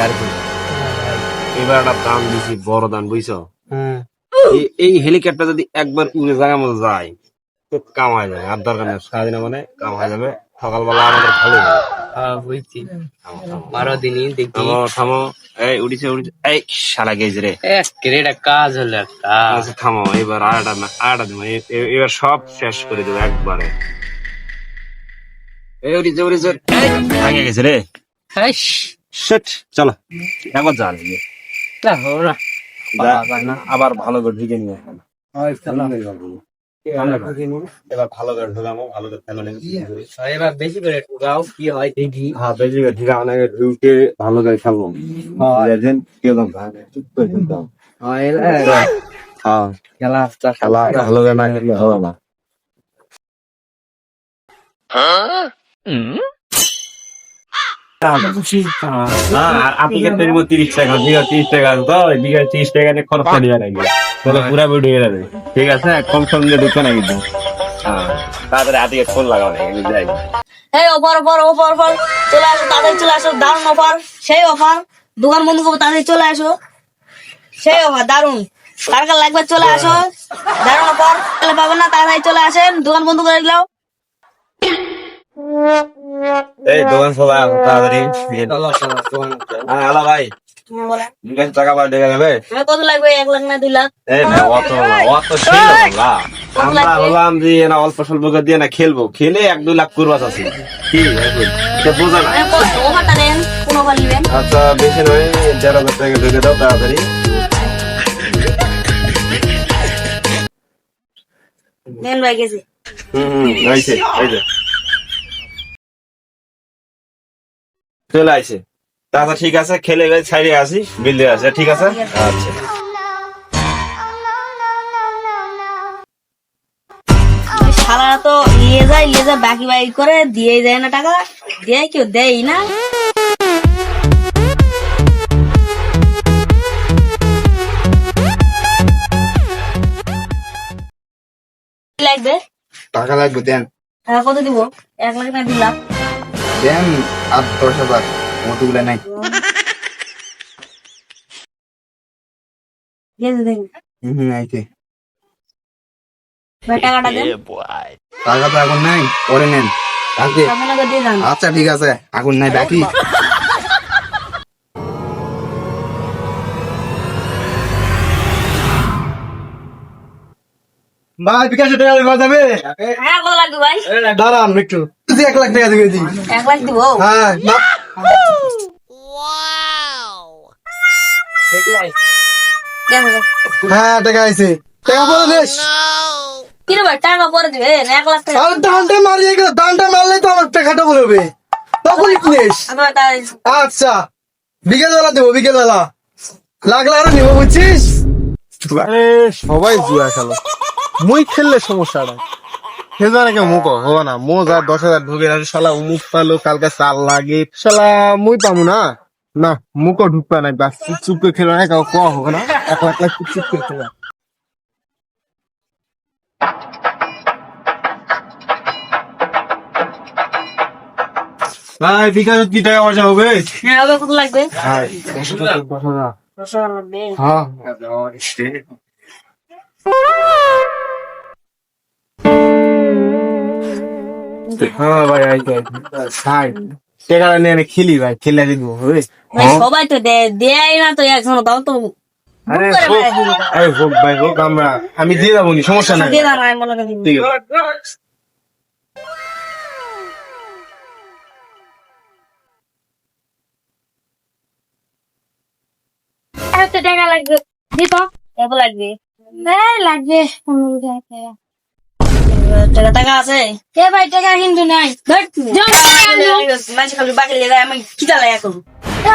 আর কি। এবার একটা দাম দিছি বড় দান বুঝছ? হ্যাঁ। এই- হেলিকপ্টার যদি একবার উড়ে জায়গা মতো যায় তো কাম যাবে আর দরকার নেই সারাদিন মানে কাম হয়ে যাবে সকালবেলা আমাদের ভালো হবে। হ্যাঁ বুঝছি। থামো, থামো। বারো দিনই দেখি। থামো থামো। এই উড়িছে উড়িছে এই শালা গেছে রে। এক ক্রেটা কাজ হলো একটা। আচ্ছা থামো এবার আড়াটা না আড়াটা দেবো এ- এ- এবার সব শেষ করে দেবো একবারে। এই উড়িছে উড়িছে ভাঙে গেছে রে। হাইস। শিট চলো। একবার যা নিয়ে আবার ভালো করে ঢুকে নিয়ে এবার ভালো করে ঢুকামো ভালো করে ফেলো এবার বেশি করে ঢুকাও কি হয় দেখি। হ্যাঁ বেশি করে ঢুকা অনেকে ঢুকে ভালো করে খেলব লেজেন চুপ করে খেলতাম হ্যাঁ খেলা খেলা ভালো করে না খেললে হবে না। না, আর আপনি কে তেল তিরিশ টাকা বিঘা তিরিশ টাকা তো বিঘা তিরিশ টাকা নিয়ে খরচ দিয়ে রাখবে। তাহলে পুরা বেড়ে ঢুকে যাবে ঠিক আছে? কম সম দিয়ে ঢুকবে না কিন্তু হ্যাঁ তাড়াতাড়ি হাতে ফোন লাগাও যাই। এই অফার অফার অফার অফার চলে আসো তাড়াতাড়ি চলে আসো দারুণ অফার সেই অফার দোকান বন্ধ করব তাড়াতাড়ি চলে আসো। সেই অফার দারুণ। কার কার লাগবে চলে আসো। দারুণ অফার তাহলে পাবেন না তাড়াতাড়ি চলে আসেন। দোকান বন্ধ করে দিলাম। এই দোকান সবাই আসো তাড়াতাড়ি। চলো চলো তোমার হ্যাঁ ভাই। টাকা পাঠিয়ে ঢেকে যাবে হ্যাঁ, কত লাগবে? এক লাখ না দুই লাখ? এই অত অত আমরা বললাম যে না অল্প স্বল্প দিয়ে না খেলব। খেলে এক দুই লাখ করবাস আছে। কি? বোঝা না। অফারটা দেন কোন অফার নেবেন। আচ্ছা বেশি নয় দেড় হাজার টাকা ঢুকে দাও তাড়াতাড়ি। দেন ভাই গেছে। হুম হুম এই যে চলে আইছে। ঠিক আছে খেলে ছাড়িয়ে আসি বিল দিয়ে আসে। ঠিক আছে? আচ্ছা। শালারা তো নিয়ে যায় নিয়ে যায় বাকি বাকি করে দিয়ে দেয় না টাকা। দিয়ে কেউ দেয় না। লাগবে? টাকা লাগবে দেন। টাকা কত দিব? এক লাখ না দুই লাখ? দেন আর দশ হাজার। মতগুলো নাই। টাকা তো এখন নাই পরে নেন। আচ্ছা ঠিক আছে। এখন নাই বাকি। ভাই বিকাশে যাবে? হ্যাঁ দাঁড়ান একটু। তুই এক লাখ টাকা দিয়ে দিই এক লাখ দিব? হ্যাঁ হ্যাঁ টাকা আছে টাকা পরে দিস। কি রে ভাই টাকা পরে দিবে এক লাখ টাকা। আর দানটা মারিয়ে গেল দানটা মারলে তো আমার টাকাটা বলবে তখনই কিনিস আচ্ছা বিকেল বেলা দেবো বিকেল বেলা লাগলে আরও নিবো বুঝছিস? সবাই জুয়া খেলো। মুই খেললে সমস্যা নাই কেউ মুখ হব না মো যা দশ হাজার ঢুকে আছে শালা মুখ পালো কালকে চাল লাগে। শালা মুই পাবো না? না মুখও ঢুকবে না বাস চুপ চুপ করে খেলো না কাউ কোয়া হবে না? এক লাখ লাখ চুপ চুপ করে খেলো ভাই বিকাশ কি টাকা পয়সা হবে হ্যাঁ কত লাগবে? দশ হাজার দশ হাজার দশ হাজার লাগবে। হ্যাঁ হ্যাঁ ভাই আইতে ভাই টাকাটা নিয়ে খেলি ভাই খেলে দিব সবাই তো দেয় না তো এখন তাও তো আরে হোক, বেড়ায় দিবি। আরে হোক ভাই হোক আমরা আমি দিয়ে যাব নি সমস্যা নাই। দিয়ে দাঁড়ায় করি ঠিক আছে। এত টাকা লাগবে। দিত কত লাগবে। হ্যাঁ লাগবে। পনেরো টাকা। টাকা টাকা আছে? কে ভাই টাকা কিন্তু নাই। মাঝে খালি বাকি লেগে আমি কিটা লাগা করব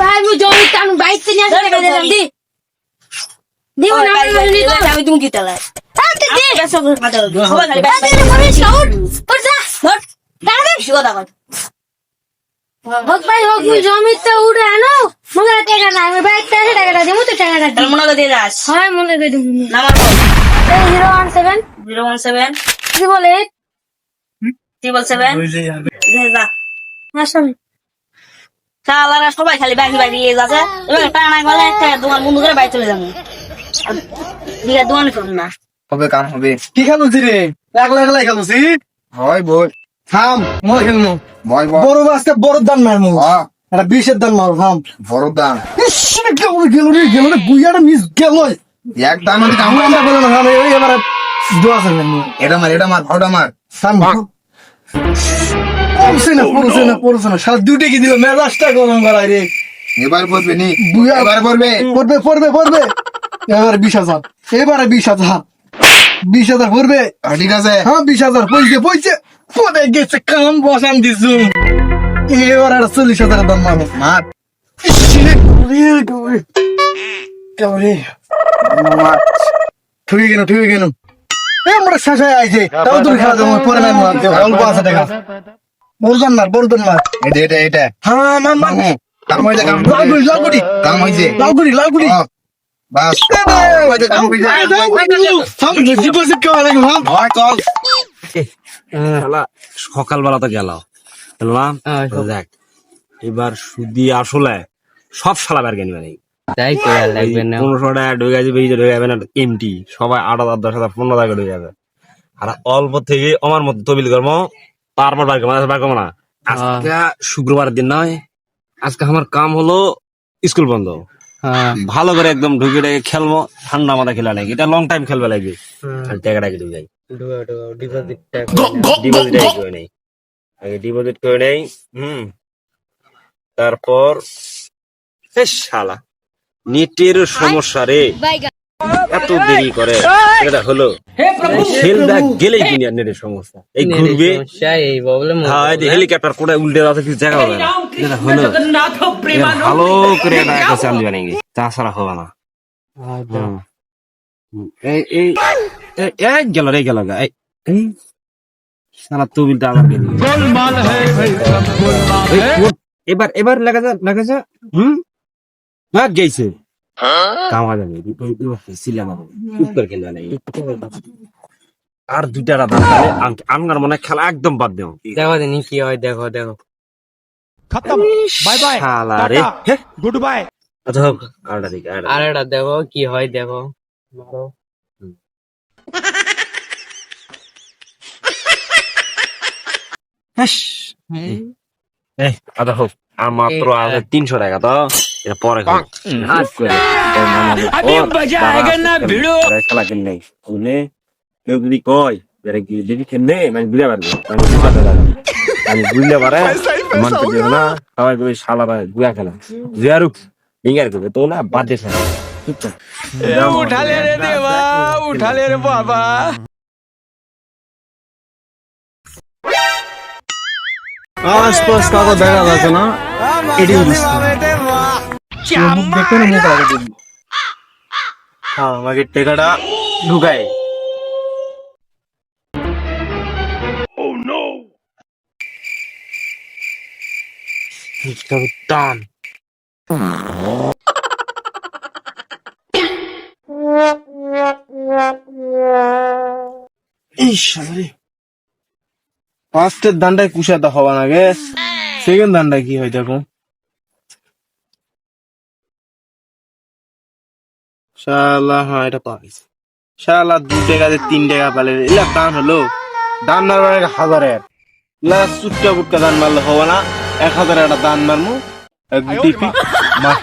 ভাই আমি জমি কানু বাইক থেকে নিয়ে টাকা দিলাম দি দিব। না আমি তুমি কিটা লাগ ভাই হোক মুই জমিতে উঠে আনো মনে হয় টাকা নাই। আমি বাইকটা আছে টাকাটা দিমু তো টাকাটা মনে করে দিয়ে যাস। হয় মনে করে। Number zero one seven zero one seven triple seven যা আসুন শালারা সবাই খালি বাকি বাকি যাচ্ছে। এবার টানা গেলে একটা দোকান বন্ধ করে বাইরে চলে যাব। দিকে দোকানে করুন না। হবে কাম হবে। কি খেলুছি রে? একলা একলাই খেলুছি? হয় বল। থাম মই খেলমু। বড় বাসতে বড় দান মারমু। এটা বিশের দান মারো থাম। বড় ইস, গেল রে, গেল রে গেল রে বুইয়াটা মিস গেল এক দাম হলে কাম আমরা বলে না এবারে দোয়া মারমু এটা মার এটা মার ভাওটা মার। থাম পড়ছে না পড়ছে না পড়ছে না। কি দিল? মেজাজটা গরম করাই রে। এবার পড়বে নি এবার পড়বে। পড়বে পড়বে পড়বে। এবারে বিশ হাজার। এবারে বিশ হাজার। বিশ হাজার পড়বে। ঠিক আছে। হ্যাঁ বিশ হাজার পয়সে পয়সে পড়ে গেছে কাম বসান দিছু। এবার একটা চল্লিশ হাজারের দাম মারো। মার মার। ঠিক কেন ঠিক কেন আমরা শেষ হয়ে আইছে। তাও তুমি খেলা যাব পরে নাই অল্প আছে টাকা বলদান মার বলদান মার। এটা এটা এটা। হ্যাঁ কাম হয়েছে কাম কাম হয়েছে হ্যাঁ, বাস। সকালবেলা তো গেল দেখ এবার সুদি আসলে সব শালা বের জ্ঞানী মানে তাই তো লাগবে না। পনেরোশো টাকা ঢুকে যাবে বেরিয়ে ঢুকে যাবে না। এমটি। সবাই আট হাজার দশ হাজার পনেরো টাকা ঢুকে যাবে। আর অল্প থেকে আমার মতো তবিল কর্ম তারপর বার করব বার করব না। আজকে শুক্রবার দিন নয় আজকে আমার কাম হলো স্কুল বন্ধ। হ্যাঁ ভালো করে একদম ঢুকে ডেকে খেলব ঠান্ডা মাথা খেলা লাগে। এটা লং টাইম খেলবে লাগবে। আর টাকাটা ঢুকে যাই ডিপোজিট করে নেই। আগে ডিপোজিট করে নেই। হুম। তারপর শালা। নেটের সমস্যা রে। এত দেরি করে এটা হলো খেলদা গেলেই কিনি আর নেটের সমস্যা। এই ঘুরবে। হ্যাঁ হেলিকপ্টার করে উল্টে যাচ্ছে কিছু জায়গা হবে না। এটা হলো। ভালো করে এটা একটা চাল দিবে নাকি তাছাড়া হবে না। এই এই এই- গেল রে গেল গা, এই সারা তুবিলটা আমার গেলি। এবার এবার লাগা যা লাগা যা হুম? ভাগ গেছে কামা যাবে ছিলাম উত্তর খেলবে নাই? আর দুইটা রাত আমার মনে হয় খেলা একদম বাদ দেও। দেখো দিনি কি হয় দেখো দেখো। খতম। Bye bye. শালা রে। Good bye. আচ্ছা হোক আরেকটা দিকে আরেকটা আর এটা দেখো কি হয় দেখো। মারো। এই আচ্ছা হোক আর মাত্র আছে তিনশো টাকা তো। এটা পরে দাঁড়া, খেলা কিন নেই? বুঝলে কেউ যদি কয় এরা কি যদি খেলনে মানে বুঝতে পারবে আমি বুঝতে পারে মানতে দেবো না সবাই কবে শালারা গুয়া খেলা। জিয়ারুক ইঙ্গার করবে। তো না বাদ দিয়ে উঠালে রে দেবা উঠালে রে বাবা। আশপাশ কাউকে দেখা যাচ্ছে না? এটি দেখতে না? মুখ আগে দেখব। হ্যাঁ আমাকে টেকাটা দানটাই কুশাতে হওয়া আগে। সেকেন্ড দানটা কি হয় দেখো। শালা হ্যাঁ এটা গেছে। শালা দু টাকা দিয়ে তিন টাকা পেলে। এলা দান হলো। দান মারবার এক হাজারের। এলা চুটকা বুটকা দান মারলে হবে না। এক হাজার একটা দান মারমু। এক টিপি মাছ।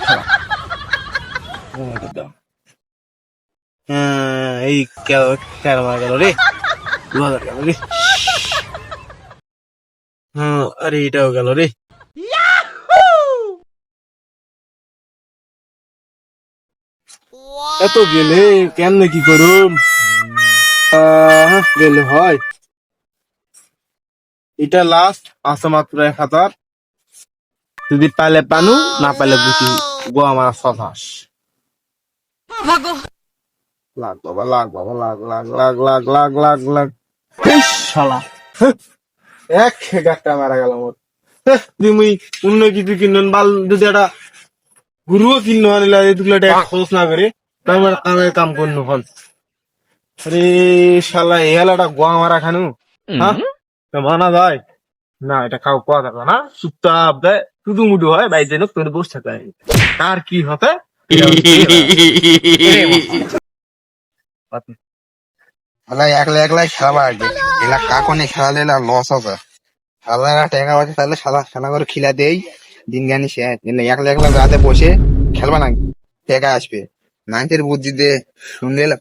হ্যাঁ এই কেন মারা গেল রে। দু হাজার গেল রে। আরে এটাও গেল রে। এত গেলে কেমনে কি করুম? আহ, গেলে হয়। এটা লাস্ট আছে মাত্র এক হাজার। যদি পাইলে পানু না পাইলে বুঝি গো আমার সদাস লাগ বাবা লাগ বাবা লাগ লাগ লাগ লাগ লাগ লাগ লাগ। শালা। হ্যাঁ, এক গাছটা মারা গেল মোর। হ্যাঁ, তুমি অন্য কিছু কিনুন? বাল যদি একটা গুরুও কিনো আনিলা এগুলো খোঁজ না করে তাই আমার কাম করল ফল আরে শালা এ হেলাটা গোয়া মারা খানু। হ্যাঁ? তা মানা যায় না এটা খাও পাওয়া যাবে না। চুপচাপ দেয় শুধু মুডু হয় বাড়িতে লোক তোর বসে থাকে কার কি হতে? একলা একলাই খেলা আগে এলা কাকনে খেলালে এলা লস হবে। খেলা টাকা আছে তাহলে সাদা খেলা করে খিলা দেই, দিন গানি শেষ একলা একলা রাতে বসে খেলবা না টাকা আসবে। নাইটের বুদ্ধি দে, শুনলে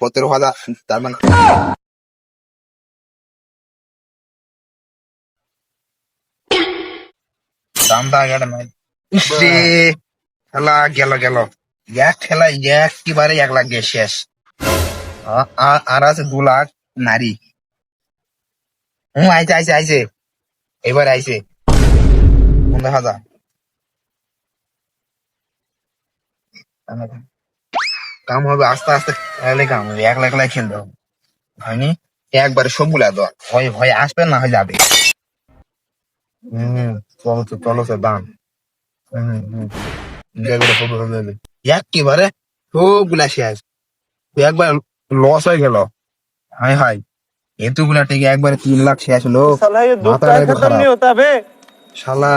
পত্র ভাদা তার মানে দাম দা গেল নাই। ইসরে খেলা গেল গেল। এক খেলা একেবারে এক লাখ শেষ। আর আছে দু লাখ নারী। হুম, আইছে আইছে আইছে। এবার আইছে। দেখা যা কাম হবে আস্তে আস্তে। খেলে কাম হবে। একলা, একলাই খেলতে হবে। হয়নি? একবারে সবগুলা দেওয়া ভয় ভয় আসবে না, হয়ে যাবে। হম, চলো তো চলো তো দাম। হয়ে। একেবারে সবগুলা শেষ। একবার লস হয়ে গেল। Hi hi. এতগুলা থেকে একবারে তিন লাখ শেষ হলো। একটু। শালা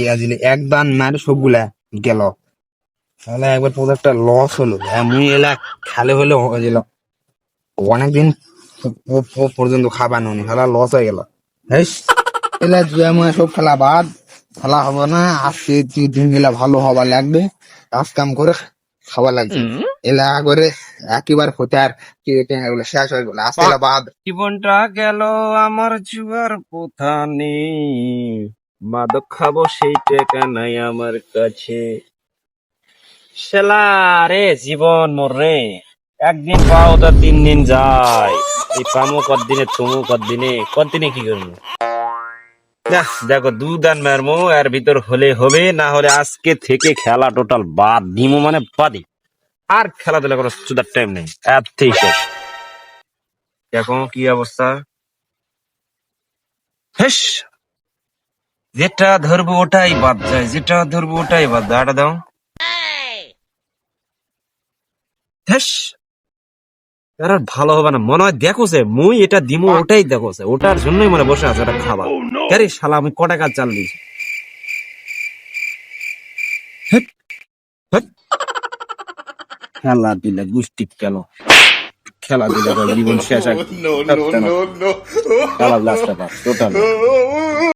ইয়া দিলে এক দান মারে সবগুলা গেল। শালা একবার প্রোডাক্টটা লস হলো। মুই এলা খালে হলে হয়েছিল অনেকদিন পর্যন্ত খাবার নি শালা লস হয়ে গেল। এলা জুয়া মুয়া সব খেলা বাদ। খেলা হবে না আজকে দিন গেলা ভালো হবার লাগবে। কাজ কাম করে খাওয়া লাগবে এলা করে একেবারে শেষ হয়ে গেল। বাদ। জীবনটা গেল আমার জুয়ার পোথা নেই মাদক খাব সেই টাকা নাই আমার কাছে। শালা রে জীবন মোর রে একদিন পাও তো তিন দিন যায়। এই পামো কদিনে তুমো কদিনে কদিনে কি করব? দেখ দেখো দু দান মারমো, এর ভিতর হলে হবে, না হলে আজকে থেকে খেলা টোটাল বাদ দিমো মানে বাদি আর খেলাধুলা করার সুদার টাইম নেই, এতেই শেষ। দেখো কি অবস্থা। হেস, যেটা ধরবো ওটাই বাদ যায়, যেটা ধরবো ওটাই বাদ যায়। দাও। হেস এর ভালো হবে না। মনে হয় মুই এটা দিমু ওটাই ওটার জন্যই মনে বসে আছে এটা খাবার। আরে শালা আমি ক টাকা চাল দিয়েছি। খেলা দিলে গুষ্টি কেন? খেলা দিলে জীবন শেষ আর খেলা লাস্ট টোটাল